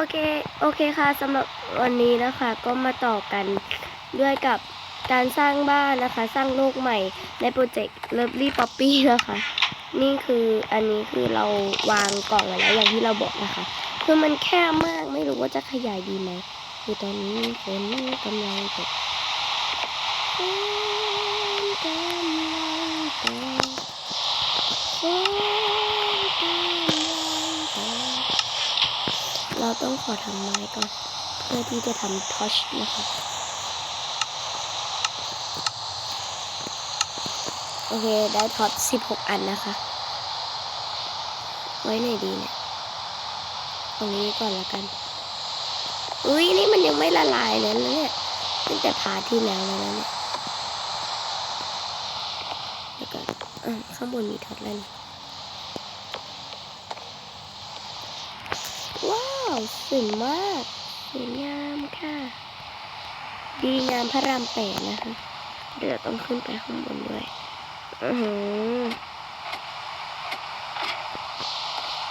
โอเค โอเคค่ะสำหรับวันนี้นะคะก็มาต่อกันด้วยกับการสร้างบ้านนะคะ สร้างโลกใหม่ในโปรเจกต์ Lovely Poppy นะคะ นี่คืออันนี้คือเราวางกล่องไว้แล้วอย่างที่เราบอกนะคะ คือมันแคบมากไม่รู้ว่าจะขยายดีไหมคือตอนนี้ฝนกำลังตกฝนกำลังตกฝนกำลังตก เรา ต้องขอทำไม้ก่อน เพื่อที่จะทำทอชนะคะโอเค ได้ท็อต16 อันนะคะ ไว้ไหนดีเนี่ย ตรงนี้ก่อนละกัน อุ้ยนี่มันยังไม่ละลายเลยนะเนี่ยตั้งแต่พาที่แล้วแล้วนะเนี่ยแล้วก็ข้างบนมีท็อตแล้วนี่ ว้าสวยมากสวยงามค่ะ ดีงามพระรามแปดนะคะ เดี๋ยวต้องขึ้นไปข้างบนด้วยอือหือ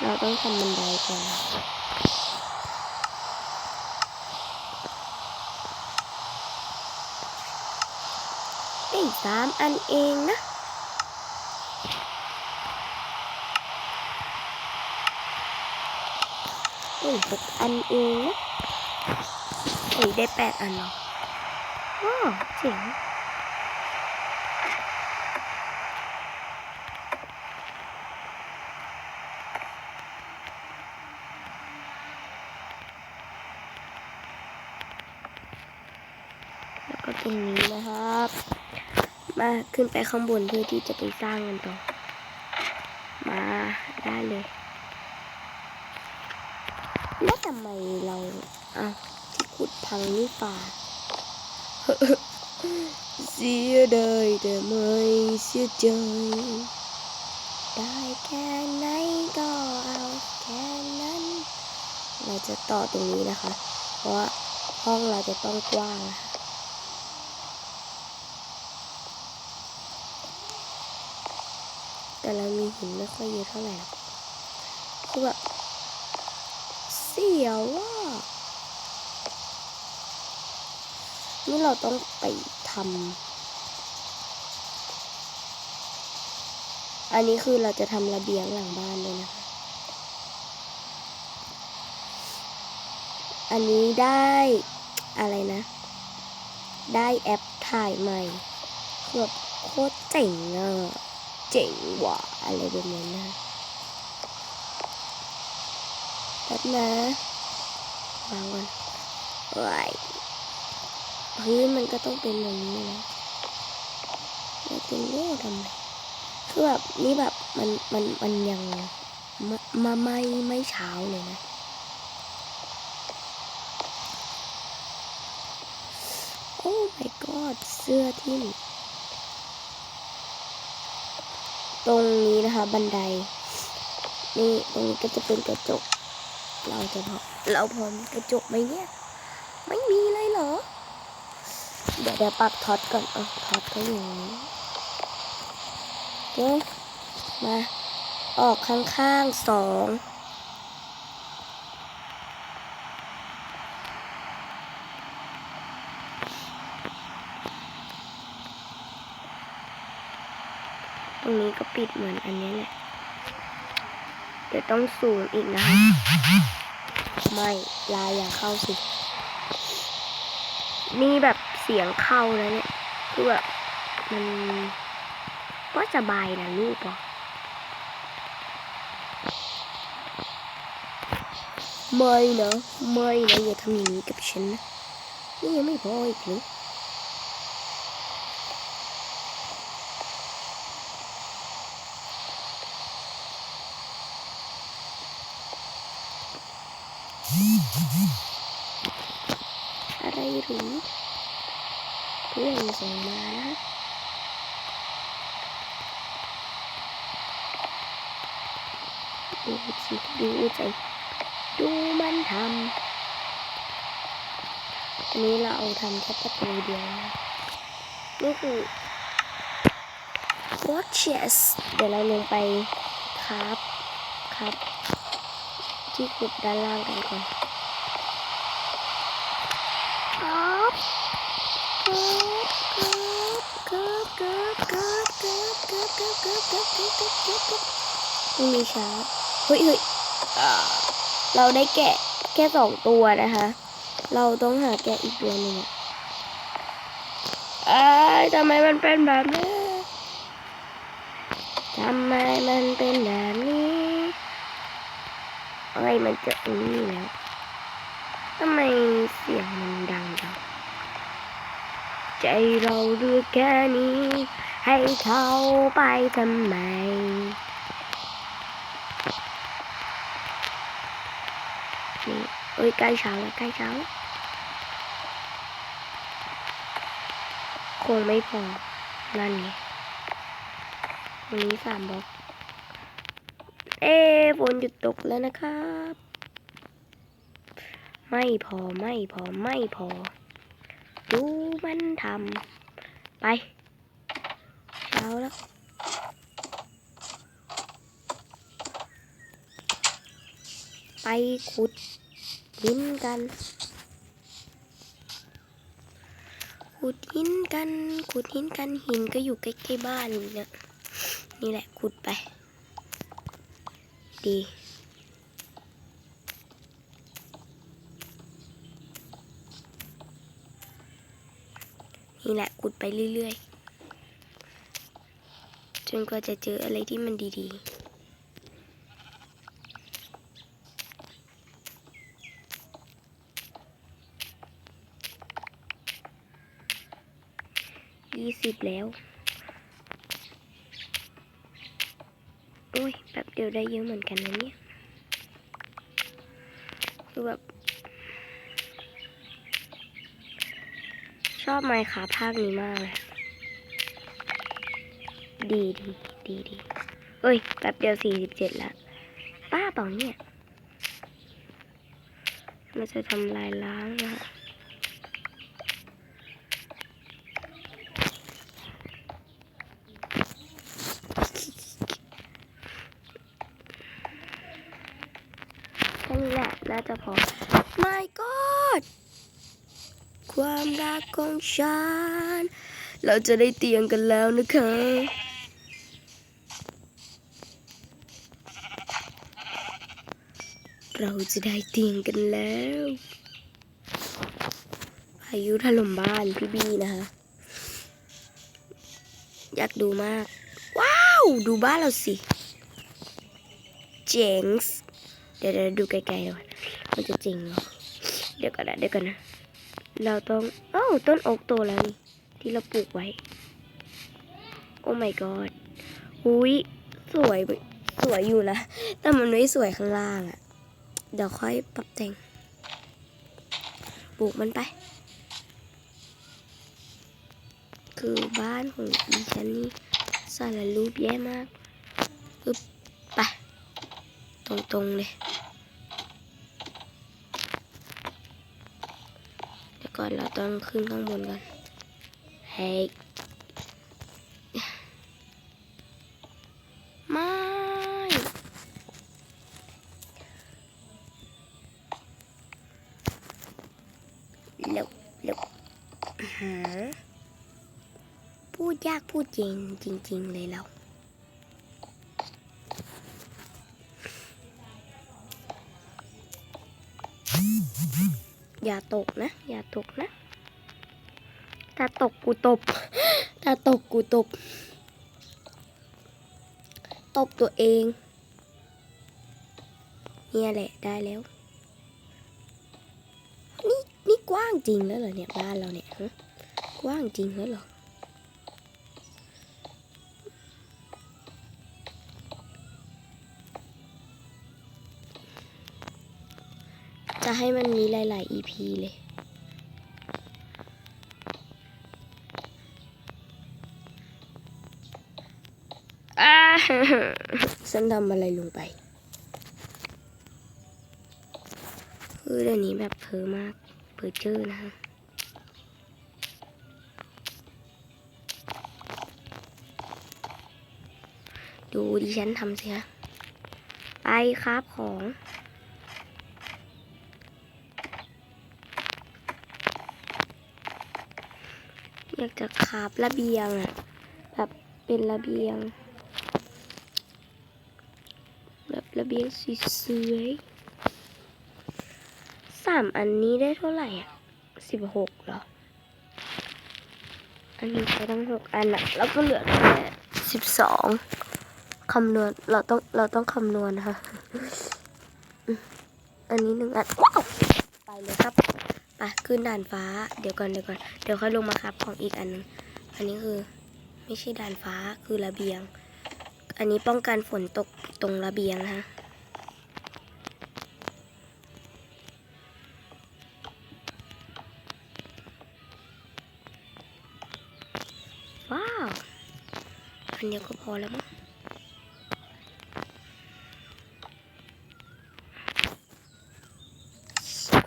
เราต้องทำบันไดก่อนได้สามอันเองนะ ได้หกอันเองนะเฮ้ยได้แปดอันเหรอว้าวเจ๋งแล้วก็ตรงนี้นะครับ มาขึ้นไปข้างบนเพื่อที่จะไปสร้างกันต่อ มาได้เลย แล้วทำไมเรา อ้าวที่ขุดพังนี่ป่าเสียดายแต่ไม่เสียใจได้แค่ไหนก็เอาแค่นั้น เราจะต่อตรงนี้นะคะ เพราะว่าห้องเราจะต้องกว้างนะคะแต่เรามีหินไม่ค่อยเยอะเท่าไหร่หรอกคือแบบเสียวว่า นี่เราต้องไปทำอันนี้คือเราจะทำระเบียงหลังบ้านเลยนะคะ อันนี้ได้อะไรนะ ได้แอปถ่ายใหม่คือแบบโคตรเจ๋งอะเจ๋งว่ะอะไรแบบนี้นะแป๊บนะวางก่อนโอ้ พื้นมันก็ต้องเป็นแบบนี้นะแล้วจะโง่ทำไมคือแบบนี่แบบมันมันมันยังมาไม่ไม่เช้าเลยนะโอ้ my god เสื้อที่ ตรงนี้นะคะ บันได นี่ตรงนี้ก็จะเป็นกระจก เราจะพอเราพร้อมกระจกไหมเนี่ย ไม่มีเลยเหรอ เดี๋ยวเดี๋ยวปรับท็อตก่อนเออท็อตก็อย่างนี้โอเคมา ออกข้างๆสองตรงนี้ก็ปิดเหมือนอันนี้แหละ เดี๋ยวต้องสูงอีกนะคะ ไม่ ลายอย่าเข้าสิ นี่แบบ สียงเข้าแล้วเนี่ยคือแบบมันก็สบายนะลูกอะไม่นะไม่นะอย่าทำอย่างนี้กับฉันนะนี่ยังไม่พออีกหรืออะไรหรือื่อนส่งมานะดูสิดูใจดูมันทำอันนี้เราเอาทำแค่ประตูเดียวนะนี่คือ watches เดี๋ยวเราลงไปครับครับ ที่ขุดด้านล่างกันก่อน กุ๊บกุ๊บกุ๊บกุ๊บกุ๊กมีช้างเฮ้ยเฮ้ยเราได้แกะแค่สองตัวนะคะ เราต้องหาแกะอีกตัวหนึ่งเอ้ทำไมมันเป็นแบบนี้ทำไมมันเป็นแบบนี้เอ้ยมันจะอันนี้แล้วทำไมเสียงมันดังจังใจเราเลือแค่นี้ ให้เขาไปทำไม นี่เอ้ยใกล้เช้าแล้วใกล้เช้าแล้วคงไม่พอ นั่นไงวันนี้สามบล็อก เอ๊ฝนหยุดตกแล้วนะครับ ไม่พอไม่พอไม่พอ ดูมันทำไปาแล้วไปขุดหินกัน ขุดหินกัน ขุดหินกันหินก็อยู่ใกล้ๆบ้านนี่นะนี่แหละขุดไป ดีนี่แหละขุดไปเรื่อยๆ จนกว่าจะเจออะไรที่มันดี ๆยี่สิบแล้ว โอ้ยแป๊บเดียวได้เยอะเหมือนกันนะเนี่ย คือแบบ ชอบไมค์ค่ะภาคนี้มากเลย ดีดีดีดีเอ้ยแป๊บเดียวสี่สิบเจ็ดแล้วป้าเปล่าเนี่ย มันจะทำลายล้างอะแค่นี้แหละน่าจะพอ My God ความรักของฉัน เราจะได้เตียงกันแล้วนะคะ เราจะได้เตียงกันแล้วพายุถล่มบ้านพี่บีนะคะอยากดูมาก ว้าว ดูบ้านเราสิ เจ๋งส์เดี๋ยวเดี๋ยวดูไกลๆก่อนมันจะจริงเหรอเดี๋ยวก่อนนะเดี๋ยวก่อนนะ เราต้องเอ้าต้นโอ๊กโตแล้วนี่ที่เราปลูกไว้ โอ้ my god อุ้ยสวย สวยอยู่นะ แต่มันไม่สวยข้างล่างอะ เดี๋ยวค่อยปรับแต่งปลูกมันไป คือบ้านของดิฉันนี่สารรูปแย่มากปึ๊บไป ตรงๆเลยเดี๋ยวก่อนเราต้องขึ้นข้างบนก่อนเฮ้ หา พูดยากพูดเย็นจริง ๆ เลยเราอย่าตกนะ อย่าตกนะถ้าตกกูตบถ้าตกกูตบ ตบตัวเอง เนี่ยแหละได้แล้ว นี่นี่กว้างจริงแล้วเหรอเนี่ยบ้านเราเนี่ย กว้างจริงแล้วเหรอจะให้มันมีหลาย ๆ EP เลยอ่าฉันทำอะไรลงไปคือเดี๋ยวนี้แบบเพ้อมาก เพ้อเจอนะคะ ดูดิฉันทำสิคะไปครับของอยากจะคาบระเบียงอะแบบเป็นระเบียง แบบระเบียงสวยๆสามอันนี้ได้เท่าไหร่อะสิบหกเหรอ อันนี้ใช้ทั้งหกอันอะแล้วก็เหลือแค่สิบสอง คำนวณเราต้องเราต้องคำนวณนะคะอันนี้หนึ่งอันว้าวไปเลยครับไปขึ้นด่านฟ้า เดี๋ยวก่อนเดี๋ยวก่อนเดี๋ยวค่อยลงมาครับ ของอีกอันหนึงอันนี้คือไม่ใช่ด่านฟ้าคือระเบียง อันนี้ป้องกันฝนตกตรงระเบียงนะคะว้าว อันเดียวก็พอแล้วมั้ง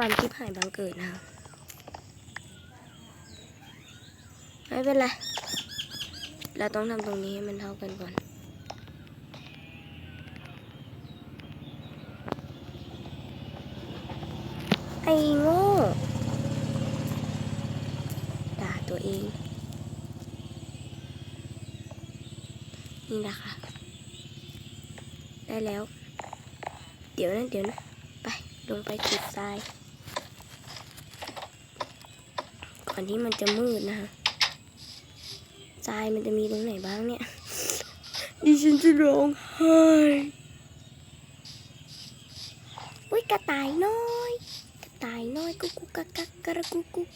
ความคิดหายบังเกิดนะคะไม่เป็นไร เราต้องทำตรงนี้ให้มันเท่ากันก่อน ไอ้โง่ด่าตัวเอง นี่นะคะ ได้แล้ว เดี๋ยวนะเดี๋ยวนะ ไป ลงไปจุดทราย ก่ อนที่มันจะมืดนะคะทรายมันจะมีตรงไหนบ้างเนี่ย ดิฉันจะร้องไห้อุ้ยกระต่ายน้อย กระต่ายน้อยกุ๊กกุ๊กกักกักกระกุ๊กกุ๊ก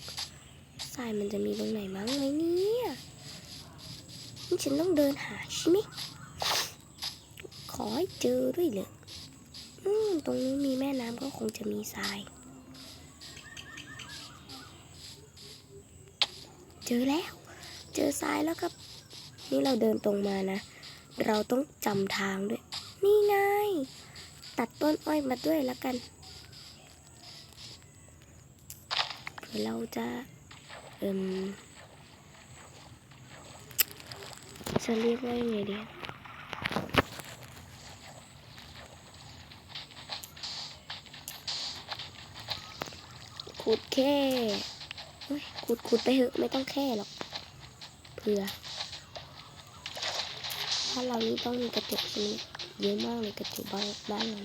ทรายมันจะมีตรงไหนบ้างไหมเนี่ยนี่ฉันต้องเดินหาใช่ไหมขอให้เจอด้วยเลยอืมตรงนี้มีแม่น้ำก็คงจะมีทราย เจอแล้ว เจอทรายแล้วครับ นี่เราเดินตรงมานะ เราต้องจำทางด้วย นี่ไง ตัดต้นอ้อยมาด้วยแล้วกันเผื่อเราจะ เอิมจะเรียกว่ายังไงดีขุดแค่ ขุดขุดไปเถอะไม่ต้องแค่หรอกเผื่อถ้าเรานี่ต้องมีกระจกใช่ไหมเยอะมากเลยกระจกบ้านบ้านเรา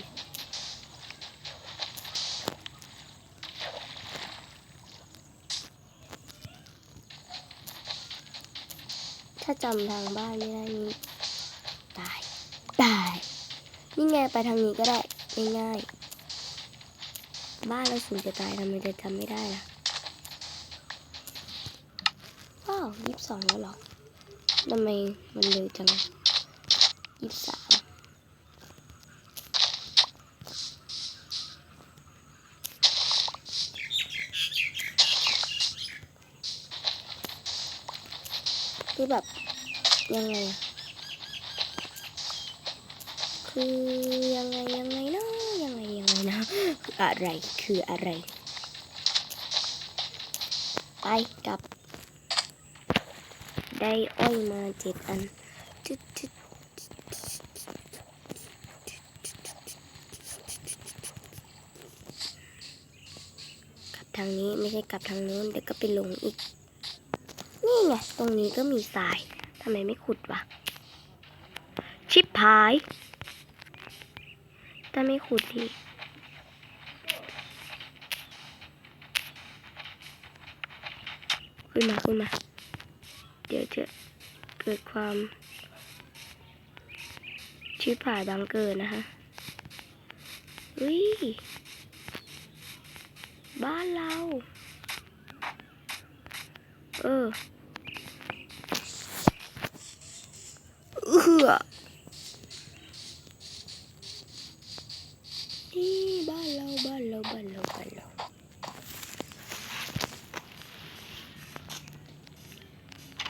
ถ้าจำทางบ้านไม่ได้นี่ตายตายนี่ไงไปทางนี้ก็ได้ง่ายๆบ้านเราสูงจะตายทำไมจะจำไม่ได้ล่ะ ว้าว ยี่สิบสองแล้วหรอทำไมมันเร็วจังยี่สิบสามคือแบบ ยังไง คือยังไง ยังไงนะยังไง ยังไงนะคืออะไรคืออะไร ไปกลับ ได้อ้อยมาเจ็ดอันกลับทางนี้ไม่ใช่กลับทางนู้นเดี๋ยวก็ไปลงอีก นี่ไงตรงนี้ก็มีทรายทำไมไม่ขุดวะ ชิบหายถ้าไม่ขุดดีขึ้นมาขึ้นมา เดี๋ยวจะเกิดความชิบหายบังเกิดนะคะอุ้ย บ้านเรา เออ เอือนี่บ้านเรา บ้านเรา บ้านเรา บ้านเรา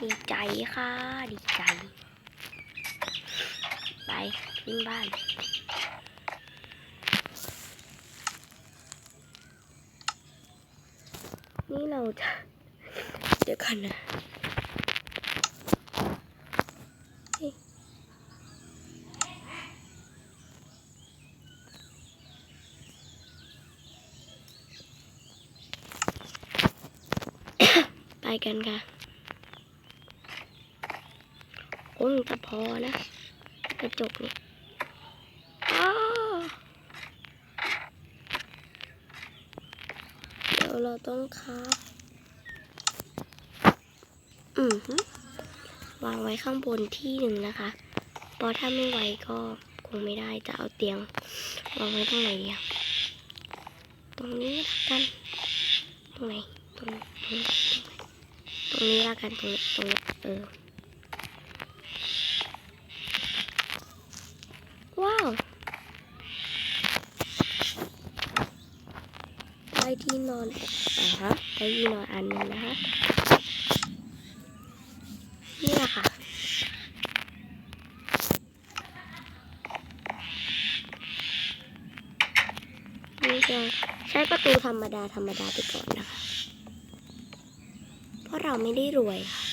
ดีใจค่ะ ดีใจ ไปขึ้นบ้าน นี่เราจะ เดี๋ยวก่อนนะไปกันค่ะ คงจะพอนะ กระจกนี่เดี๋ยวเราต้องค้าบอืมฮึวางไว้ข้างบนที่หนึ่งนะคะเพราะถ้าไม่ไว้ก็คงไม่ได้จะเอาเตียงวางไว้ตรงไหนดีอะตรงนี้ละกัน ตรงไหน ตรงตรงตรงนี้ละกัน ตรงนี้ ตรงนี้ เออ ว้าว อนอนอ่าฮะได้ที่นอนอันนึงนะคะ นี่แหละค่ะนี่จะใช้ประตูธรรมดาธรรมดาไปก่อนนะคะ เพราะเราไม่ได้รวยค่ะ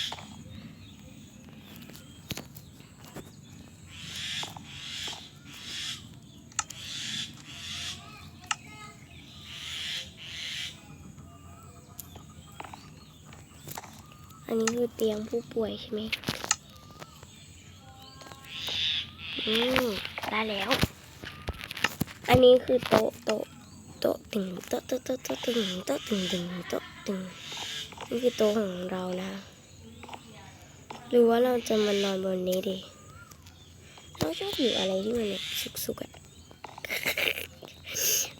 คือเตียงผู้ป่วยใช่ไหมอืมได้แล้ว อันนี้คือโต๊ะโต๊ะโต๊ะตึงโต๊ะโต๊ะโต๊ะโต๊ะตึงโต๊ะตึงตึงโต๊ะตึงนี่คือโต๊ะของเรานะ หรือว่าเราจะมานอนบนนี้ดีเราชอบอยู่อะไรที่มันแบบสุกๆอะ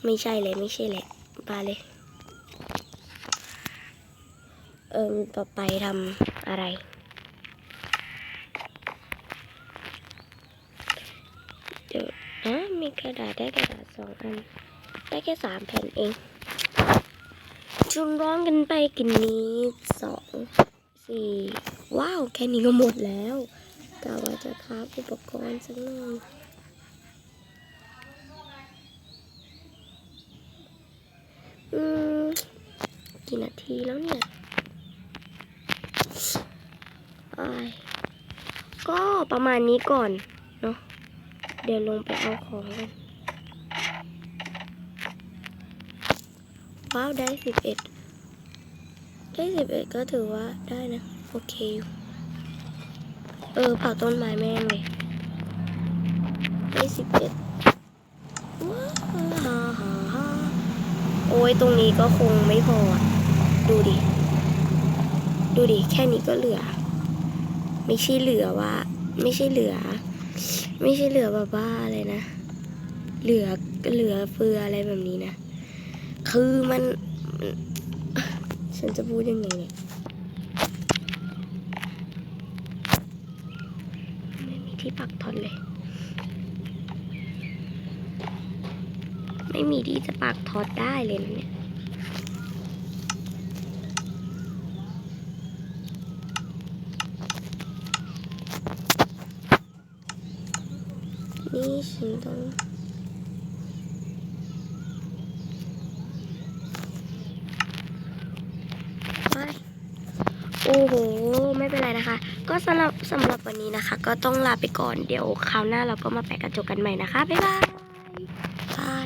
ไม่ใช่เลยไม่ใช่แหละปาเลย เอิมต่อไปทำ อะไร เดี๋ยวนะมีกระดาษได้กระดาษสองอัน ได้แค่สามแผ่นเองชุนร้องกันไปกินนี้สองสี่ว้าว แค่นี้ก็หมดแล้วกะว่าจะคราบอุปกรณ์สักหน่อยอืมกี่นาทีแล้วเนี่ย ก็ประมาณนี้ก่อนเนาะเดี๋ยวลงไปเอาของกันว้าวได้สิบเอ็ดได้สิบเอ็ดก็ถือว่าได้นะ โอเคอยู่เออเผาต้นไม้แม่งเลยได้สิบเอ็ดว้าวฮ่าฮ่าฮ่าโอ้ยตรงนี้ก็คงไม่พอ ดูดิ ดูดิ แค่นี้ก็เหลือ ไม่ใช่เหลือว่า ไม่ใช่เหลือ ไม่ใช่เหลือแบบว่าอะไรนะ เหลือเหลือเฟืออะไรแบบนี้นะ คือมัน ฉันจะพูดยังไงเนี่ยไม่มีที่ปักทอนเลย ไม่มีที่จะปักทอดได้เลยนะเนี่ย นี่ฉันต้องไปโอ้โห ไม่เป็นไรนะคะ ก็สำหรับสำหรับวันนี้นะคะ ก็ต้องลาไปก่อน เดี๋ยวคราวหน้าเราก็มาแปะกระจกกันใหม่นะคะ บ๊ายบาย